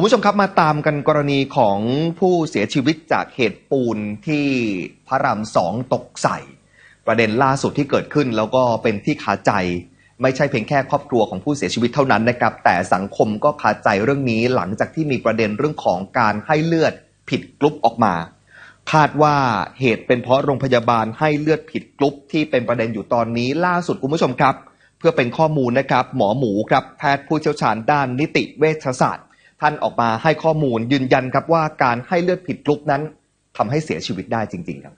คุณผู้ชมครับมาตามกันกรณีของผู้เสียชีวิตจากเหตุปูนที่พระรามสองตกใส่ ประเด็นล่าสุดที่เกิดขึ้นแล้วก็เป็นที่คาใจ ไม่ใช่เพียงแค่ครอบครัวของผู้เสียชีวิตเท่านั้นนะครับ แต่สังคมก็คาใจเรื่องนี้หลังจากที่มีประเด็นเรื่องของการให้เลือดผิดกรุ๊ปออกมา คาดว่าเหตุเป็นเพราะโรงพยาบาลให้เลือดผิดกรุ๊ปที่เป็นประเด็นอยู่ตอนนี้ล่าสุดคุณผู้ชมครับ เพื่อเป็นข้อมูลนะครับ หมอหมูครับแพทย์ผู้เชี่ยวชาญด้านนิติเวชศาสตร์ ท่านออกมาให้ข้อมูลยืนยันครับว่าการให้เลือดผิดกรุ๊ปนั้นทำให้เสียชีวิตได้จริง ๆ ครับ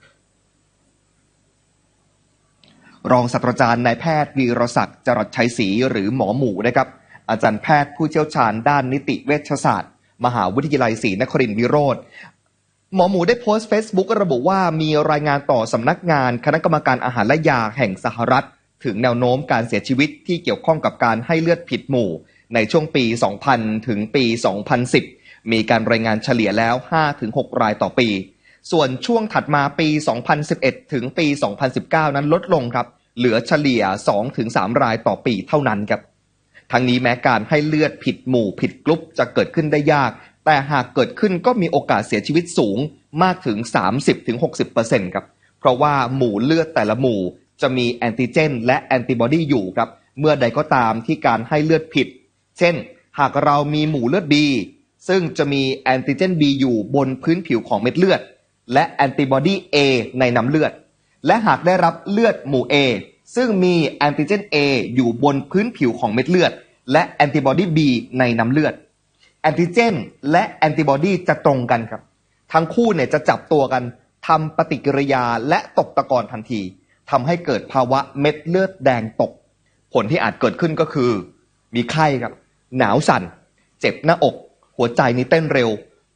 รองศาสตราจารย์นายแพทย์วีรศักดิ์จรัสชัยศรีหรือหมอหมูนะครับ อาจารย์แพทย์ผู้เชี่ยวชาญด้านนิติเวชศาสตร์ มหาวิทยาลัยศรีนครินทร์วิโรธหมอหมูได้โพสต์ Facebook ระบุว่ามีรายงานต่อสำนักงานคณะกรรมการอาหารและยาแห่งสหรัฐ ถึงแนวโน้มการเสียชีวิตที่เกี่ยวข้องกับการให้เลือดผิดหมู่ ในช่วงปี 2000 ถึงปี 2010 มีการรายงานเฉลี่ยแล้ว 5-6 รายต่อปี ส่วนช่วงถัดมาปี 2011 ถึงปี 2019 นั้นลดลงครับ เหลือเฉลี่ย 2-3 รายต่อปีเท่านั้นครับ ทั้งนี้แม้การให้เลือดผิดหมู่ผิดกลุ่มจะเกิดขึ้นได้ยาก แต่หากเกิดขึ้นก็มีโอกาสเสียชีวิตสูงมากถึง 30-60%ครับ เพราะว่าหมู่เลือดแต่ละหมู่จะมีแอนติเจน และแอนติบอดีอยู่ครับ เมื่อใดก็ตามที่การให้เลือดผิด เช่น หากเรามีหมู่เลือด B ซึ่งจะมีแอนติเจน B อยู่บนพื้นผิวของเม็ดเลือด และแอนติบอดี A ในน้ำเลือด และหากได้รับเลือดหมู่ A ซึ่งมีแอนติเจน A อยู่บนพื้นผิวของเม็ดเลือด และแอนติบอดี B ในน้ำเลือด แอนติเจน และแอนติบอดีจะตรงกันครับ ทั้งคู่เนี่ยจะจับตัวกันทำปฏิกิริยาและตกตะกอนทันทีทำให้เกิดภาวะเม็ดเลือดแดงตก ผลที่อาจเกิดขึ้นก็คือ มีไข้ครับ หนาวสั่น เจ็บหน้าอก หัวใจนี่เต้นเร็ว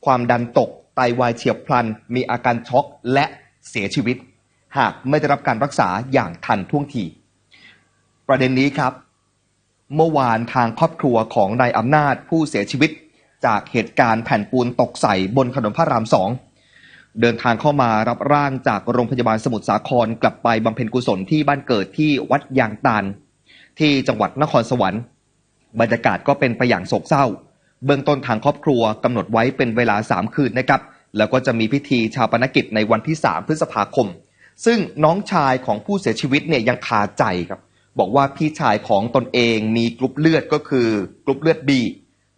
ความดันตก ไตวายเฉียบพลัน มีอาการช็อกและเสียชีวิต หากไม่ได้รับการรักษาอย่างทันท่วงที ประเด็นนี้ครับ เมื่อวานทางครอบครัวของนายอำนาจผู้เสียชีวิต จากเหตุการณ์แผ่นปูนตกใส่บนถนนพระรามสองเดินทางเข้ามารับร่างจากโรงพยาบาลสมุทรสาครกลับไปบำเพ็ญกุศลที่บ้านเกิดที่วัดยางตาลที่จังหวัดนครสวรรค์ บรรยากาศก็เป็นไปอย่างโศกเศร้า เบื้องต้นทางครอบครัวกำหนดไว้เป็นเวลา 3 คืนนะครับ แล้วก็จะมีพิธีชาปนกิจในวันที่ 3 พฤษภาคม ซึ่งน้องชายของผู้เสียชีวิตเนี่ยยังคาใจครับ บอกว่าพี่ชายของตนเองมีกรุ๊ปเลือดก็คือกรุ๊ปเลือด B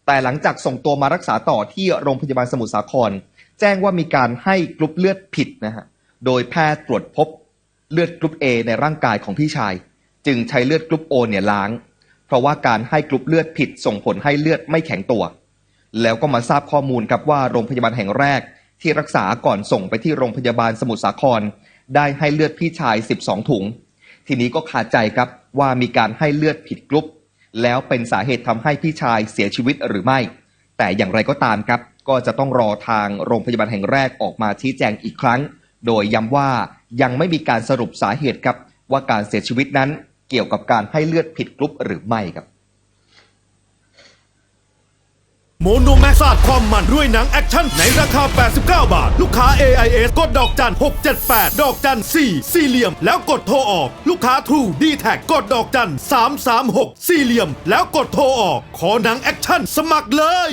แต่หลังจากส่งตัวมารักษาต่อที่โรงพยาบาลสมุทรสาคร แจ้งว่ามีการให้กรุ๊ปเลือดผิดนะฮะโดยแพทย์ตรวจพบเลือดกรุ๊ป A ในร่างกายของพี่ชาย จึงใช้เลือดกรุ๊ป O เนี่ยล้าง เพราะว่าการให้กรุ๊ปเลือดผิดส่งผลให้เลือดไม่แข็งตัว แล้วก็มาทราบข้อมูลครับว่าโรงพยาบาลแห่งแรก ที่รักษาก่อนส่งไปที่โรงพยาบาลสมุทรสาคร ได้ให้เลือดพี่ชาย 12 ถุง ทีนี้ก็ขาดใจครับว่ามีการให้เลือดผิดกรุ๊ปแล้วเป็นสาเหตุทำให้พี่ชายเสียชีวิตหรือไม่ แต่อย่างไรก็ตามครับ ก็จะต้องรอทางโรงพยาบาลแห่งแรกออกมาชี้แจงอีกครั้ง โดยย้ำว่ายังไม่มีการสรุปสาเหตุครับว่าการเสียชีวิตนั้น เกี่ยวกับการให้เลือดผิดกรุ๊ปหรือไม่ครับโมโนแม็กซ์าดความมันด้วยหนังแอคชั่น ในราคา 89 บาท ลูกค้า AIS กดดอกจัน 678 ดอกจัน 4 สี่เหลี่ยม แล้วกดโทรออก ลูกค้า True d t แทกดดอกจัน 336 สี่เหลี่ยม แล้วกดโทรออก ขอหนังแอคชั่นสมัครเลย